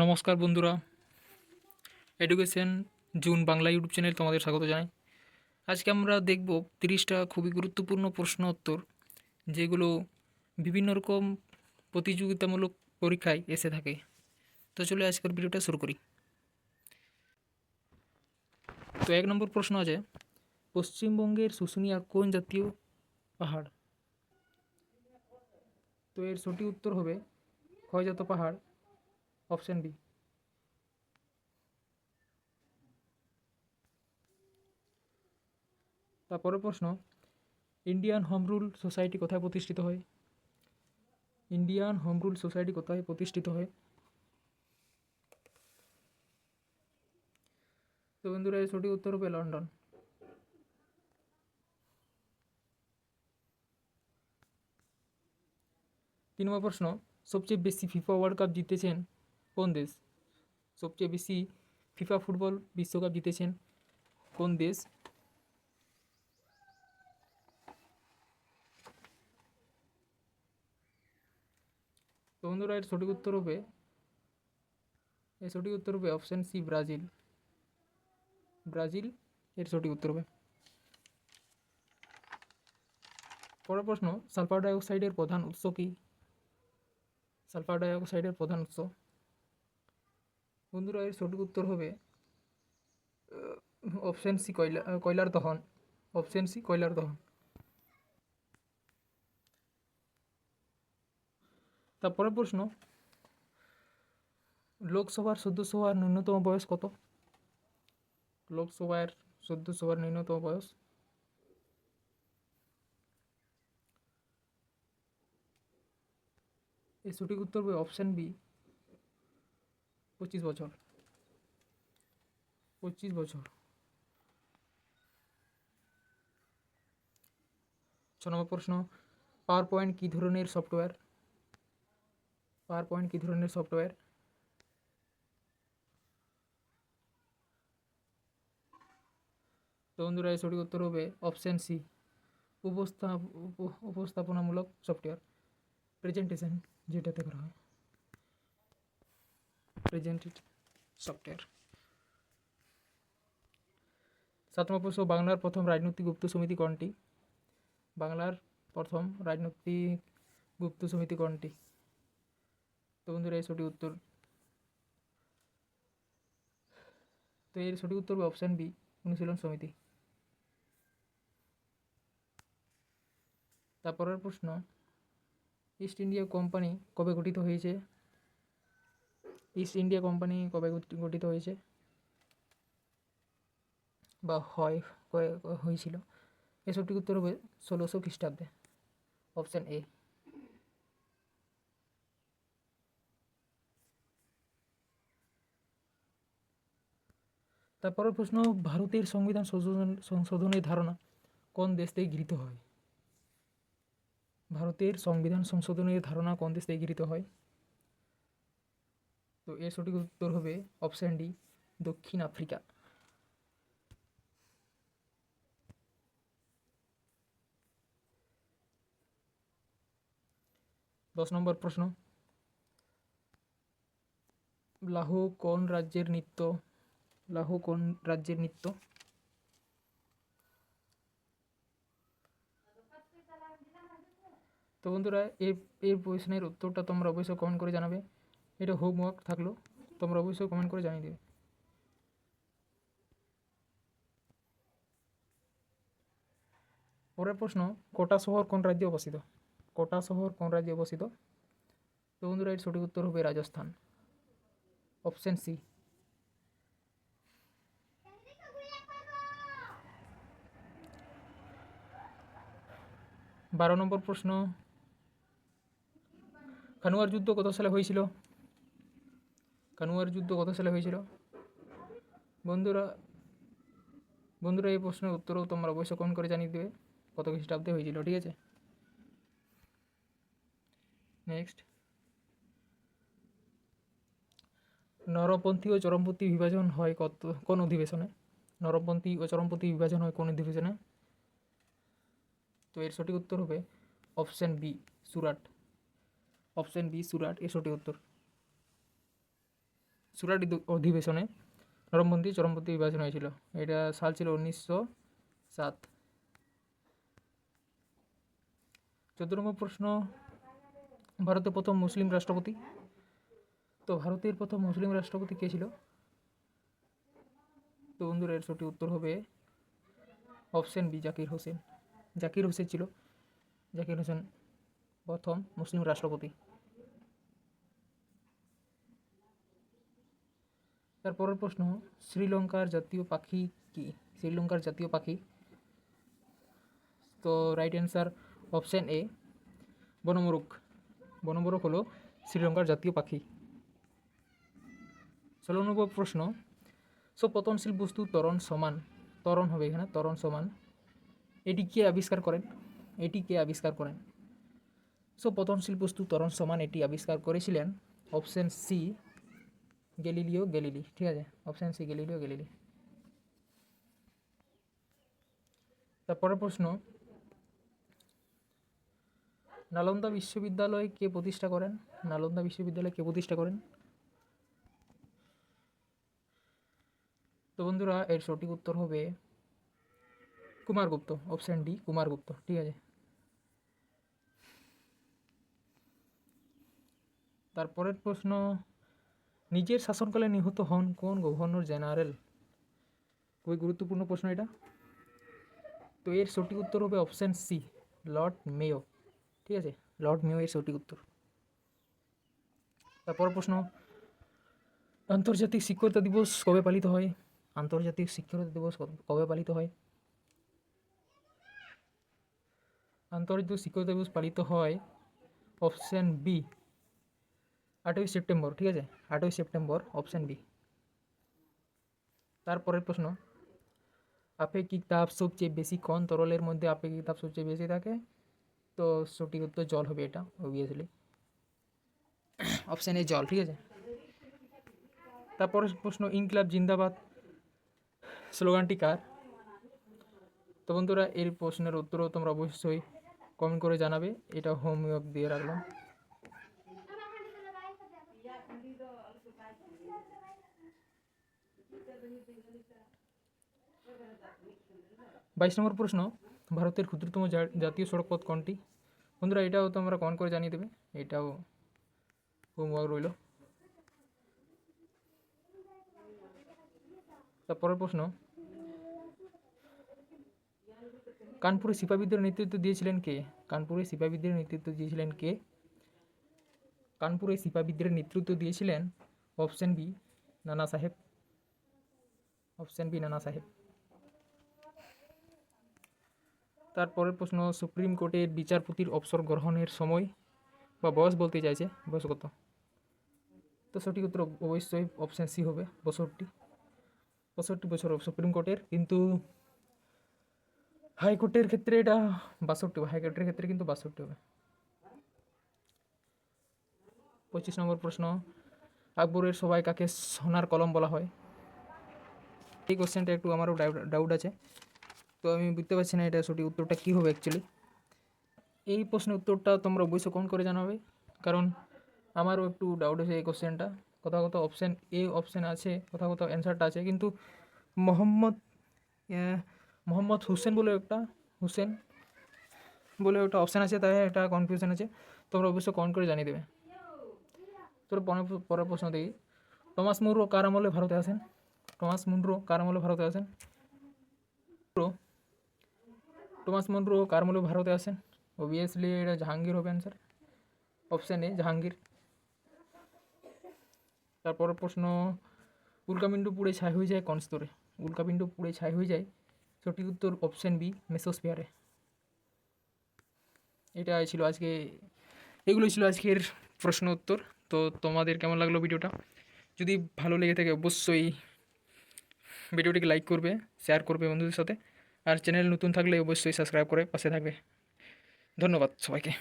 নমস্কার বন্ধুরা। Education zone Bangla YouTube channel তোমাদের স্বাগত জানাই। আজকে আমরা দেখব তিরিশটা খুবই গুরুত্বপূর্ণ প্রশ্ন উত্তর, যেগুলো বিভিন্ন রকম প্রতিযোগিতামূলক পরীক্ষায় এসে থাকে। তো চলে আজকের ভিডিওটা শুরু করি। তো এক নম্বর প্রশ্ন আছে, পশ্চিমবঙ্গের শুশুনিয়া কোন জাতীয় পাহাড়? তো এর সঠিক উত্তর হবে ক্ষয়জাত পাহাড়। অপশন বি তারপরের প্রশ্ন, ইন্ডিয়ান হোম রুল সোসাইটি কোথায় প্রতিষ্ঠিত হয়? ইন্ডিয়ান হোম রুল সোসাইটি কোথায় প্রতিষ্ঠিত হয়? তো বন্ধুরা এর সঠিক উত্তর হবে লন্ডন। তিন নম্বর প্রশ্ন, সবচেয়ে বেশি ফিফা ওয়ার্ল্ড কাপ জিতেছেন কোন দেশ? সবচেয়ে বেশি ফিফা ফুটবল বিশ্বকাপ জিতেছেন কোন দেশ? তো বন্ধুরা, এর সঠিক উত্তর হবে, এর সঠিক উত্তর হবে অপশান সি ব্রাজিল। ব্রাজিল, এর সঠিক উত্তর হবে। পরের প্রশ্ন, সালফার ডাইঅক্সাইডের প্রধান উৎস কী? সালফার ডাইঅক্সাইডের প্রধান উৎস। বন্ধুরা, এর সঠিক উত্তর হবে অপশান সি কয়লা কয়লার দহন। অপশান সি কয়লার দহন। তারপরে প্রশ্ন, লোকসভার সদস্য হওয়ার ন্যূনতম বয়স কত? লোকসভার সদস্য হওয়ার ন্যূনতম বয়স? এর সঠিক উত্তর হবে অপশান বি পঁচিশ বছর। পঁচিশ বছর। ছ নম্বর প্রশ্ন, পাওয়ার পয়েন্ট কী ধরনের সফটওয়্যার? পাওয়ার পয়েন্ট কী ধরনের সফটওয়্যার? তো বন্ধুরা সঠিক উত্তর হবে অপশান সি, উপস্থাপ, উপ- উপস্থাপনামূলক সফটওয়্যার। প্রেজেন্টেশন যেটাতে করা হয়। প্রেজেন্টেড সফটওয়্যার সাত নম্বর প্রশ্ন, বাংলার প্রথম রাজনৈতিক গুপ্ত সমিতি কোনটি? বাংলার প্রথম রাজনৈতিক গুপ্ত সমিতি কোনটি? তো বন্ধুরা এর সঠিক উত্তর। তো এর সঠিক উত্তর অপশান বি অনুশীলন সমিতি। তারপরের প্রশ্ন ইস্ট ইন্ডিয়া কোম্পানি কবে গঠিত হয়েছে? ইস্ট ইন্ডিয়া কোম্পানি কবে গঠি- গঠিত হয়েছে? বা হয় হয়েছিল? সঠিক উত্তর হবে ষোলোশো খ্রিস্টাব্দে। অপশান এ তারপরের প্রশ্ন, ভারতের সংবিধান সংশোধন, সংশোধনের ধারণা কোন দেশ থেকে গৃহীত হয়? ভারতের সংবিধান সংশোধনের ধারণা কোন দেশ থেকে গৃহীত হয়? তো এর সঠিক উত্তর হবে অপশান ডি দক্ষিণ আফ্রিকা। দশ নম্বর প্রশ্ন। লাহো কোন রাজ্যের নৃত্য? লাহো কোন রাজ্যের নৃত্য? তো বন্ধুরা এই এই প্রশ্নের উত্তরটা তোমরা অবশ্যই কমেন্ট করে জানাবে। এটা হোমওয়ার্ক থাকল, তোমরা অবশ্যই কমেন্ট করে জানিয়ে দেবে। পরের প্রশ্ন, কোটা শহর কোন রাজ্যে অবস্থিত? কোটা শহর কোন রাজ্যে অবস্থিত? তো বন্ধুরা, এর সঠিক উত্তর হবে রাজস্থান। অপশন সি বারো নম্বর প্রশ্ন, খানুয়ার যুদ্ধ কত সালে হয়েছিল? খানুয়ার যুদ্ধ কত সালে হয়েছিল। বন্ধুরা বন্ধুরা, এই প্রশ্নের উত্তরও তোমরা অবশ্যই কমেন্ট করে জানিয়ে দেবে কত খ্রিস্টাব্দে হয়েছিল, ঠিক আছে? নেক্সট নরপন্থী ও চরমপন্থী বিভাজন হয় কত, কোন অধিবেশনে? নরপন্থী ও চরমপন্থী বিভাজন হয় কোন অধিবেশনে? তো এর সঠিক উত্তর হবে option B, Surat. Option B, Surat, এর সঠিক উত্তর। সুরাট অধিবেশনে নরমপন্থী, চরমপন্থী বিভাজন হয়েছিল। এটা সাল ছিল উনিশশো সাত। চোদ্দ নম্বর প্রশ্ন ভারতের প্রথম মুসলিম রাষ্ট্রপতি? তো ভারতের প্রথম মুসলিম রাষ্ট্রপতি কে ছিল? তো বন্ধুরা, এর সঠিক উত্তর হবে অপশন বি, জাকির হোসেন। জাকির হোসেন ছিল। জাকির হোসেন প্রথম মুসলিম রাষ্ট্রপতি। তারপরের প্রশ্ন, শ্রীলঙ্কার জাতীয় পাখি কি? শ্রীলঙ্কার জাতীয় পাখি? তো রাইট অ্যান্সার অপশন এ বনমোরগ বনমোরগ হলো শ্রীলঙ্কার জাতীয় পাখি। ষোলো নম্বর প্রশ্ন, সো পতনশীল বস্তু তরণ সমান। তরণ হবে এখানে তরণ সমান। এটি কে আবিষ্কার করেন? এটি কে আবিষ্কার করেন? সো পতনশীল বস্তু তরণ সমান এটি আবিষ্কার করেছিলেন। অপশন সি গেলিলিও গেলিলি, ঠিক আছে? Option C Galileo Galilei. তারপরের প্রশ্ন, নালন্দা বিশ্ববিদ্যালয় কে প্রতিষ্ঠা করেন? নালন্দা বিশ্ববিদ্যালয় কে প্রতিষ্ঠা করেন? তো বন্ধুরা, এর সঠিক উত্তর হবে কুমারগুপ্ত অপশন ডি কুমারগুপ্ত ঠিক আছে? তারপরের প্রশ্ন নিজের শাসনকালে নিহত হন কোন গভর্নর জেনারেল? খুবই গুরুত্বপূর্ণ প্রশ্ন এটা। তো এর সঠিক উত্তর হবে অপশান সি লর্ড মেয়ো ঠিক আছে? লর্ড মেয়ো এর সঠিক উত্তর। তারপর প্রশ্ন, আন্তর্জাতিক শিক্ষকতা দিবস কবে পালিত হয়? আন্তর্জাতিক শিক্ষকতা দিবস কবে পালিত হয়? আন্তর্জাতিক শিক্ষকতা দিবস পালিত হয় অপশন বি আটই সেপ্টেম্বর, ঠিক আছে? আটই সেপ্টেম্বর অপশন বি তারপরের প্রশ্ন, আপেক্ষিক তাপ সবচেয়ে বেশি কোন তরলের মধ্যে আপেক্ষিক তাপ সবচেয়ে বেশি থাকে? তো সঠিক উত্তর, জল হবে এটা অবভিয়াসলি অপশান এ জল, ঠিক আছে? তারপরে প্রশ্ন, ইনকলাব জিন্দাবাদ, স্লোগানটি কার? তো বন্ধুরা, এর প্রশ্নের উত্তরও তোমরা অবশ্যই কমেন্ট করে জানাবে, এটা হোমওয়ার্ক দিয়ে রাখলাম। বাইশ নম্বর প্রশ্ন, ভারতের ক্ষুদ্রতম জাতীয় সড়কপথ কোনটি? বন্ধুরা, এটাও তোমরা কমেন্ট করে জানিয়ে দেবে। এটাও হোমওয়ার্ক রইল। তারপরের প্রশ্ন, কানপুরে সিপাহীদের নেতৃত্ব দিয়েছিলেন কে? কানপুরে সিপাহীদের নেতৃত্ব দিয়েছিলেন কে? কানপুরে সিপাহীদের নেতৃত্ব দিয়েছিলেন অপশন বি, নানা সাহেব। অপশন বি নানা সাহেব। তারপরের প্রশ্ন, সুপ্রিম কোর্টের বিচারপতির অবসর গ্রহণের সময় বা বয়স বলতে চাইছে, বয়স কত? তো সঠিক উত্তর অবশ্যই অপশান সি হবে, বছরটি। পঁয়ষট্টি বছর সুপ্রিম কোর্টের, কিন্তু হাইকোর্টের ক্ষেত্রে এটা বাষট্টি হবে, হাইকোর্টের ক্ষেত্রে কিন্তু বাষট্টি হবে। পঁচিশ নম্বর প্রশ্ন, আকবরের সবাই কাকে সোনার কলম বলা হয়? এই কোশ্চেনটা একটু আমারও ডাউট আছে। তো আমি বুঝতে পারছি না এটা সঠিক উত্তরটা কী হবে অ্যাকচুয়ালি এই প্রশ্নের উত্তরটা তোমরা অবশ্যই কমেন্ট করে জানাবে। কারণ আমারও একটু ডাউট আছে এই কোশ্চেনটা কোথাও কোথাও অপশান এ অপশান আছে, কোথাও কোথাও অ্যান্সারটা আছে। কিন্তু মোহাম্মদ মোহাম্মদ হুসেন বলে একটা, হুসেন বলে একটা অপশান আছে, তাই একটা কনফিউশন আছে। তোমরা অবশ্যই কমেন্ট করে জানিয়ে দেবে। তোর পরের প্রশ্ন দেখি। টমাস মুনরো কার আমলে ভারতে আসেন? টমাস মুনরো কার আমলে ভারতে আসেন টমাস মুনরো কার আমলে ভারতে আসেন অবভিয়াসলি এটা জাহাঙ্গীর হবে অ্যান্সার অপশান এ জাহাঙ্গীর. তারপরের প্রশ্ন, উল্কাপিণ্ড পুড়ে ছাই হয়ে যায় কোন স্তরে? উল্কাপিণ্ড পুড়ে ছাই হয়ে যায়, সঠিক উত্তর অপশান বি মেসোস্ফিয়ারে এটা ছিল আজকে এগুলো ছিল আজকের প্রশ্ন উত্তর। তো তোমাদের কেমন লাগল ভিডিওটা? যদি ভালো লেগে থাকে, অবশ্যই ভিডিওটিকে লাইক করবে শেয়ার করবে বন্ধুদের সাথে। আর চ্যানেল নতুন থাকলে অবশ্যই সাবস্ক্রাইব করে পাশে থাকবে। ধন্যবাদ সবাইকে।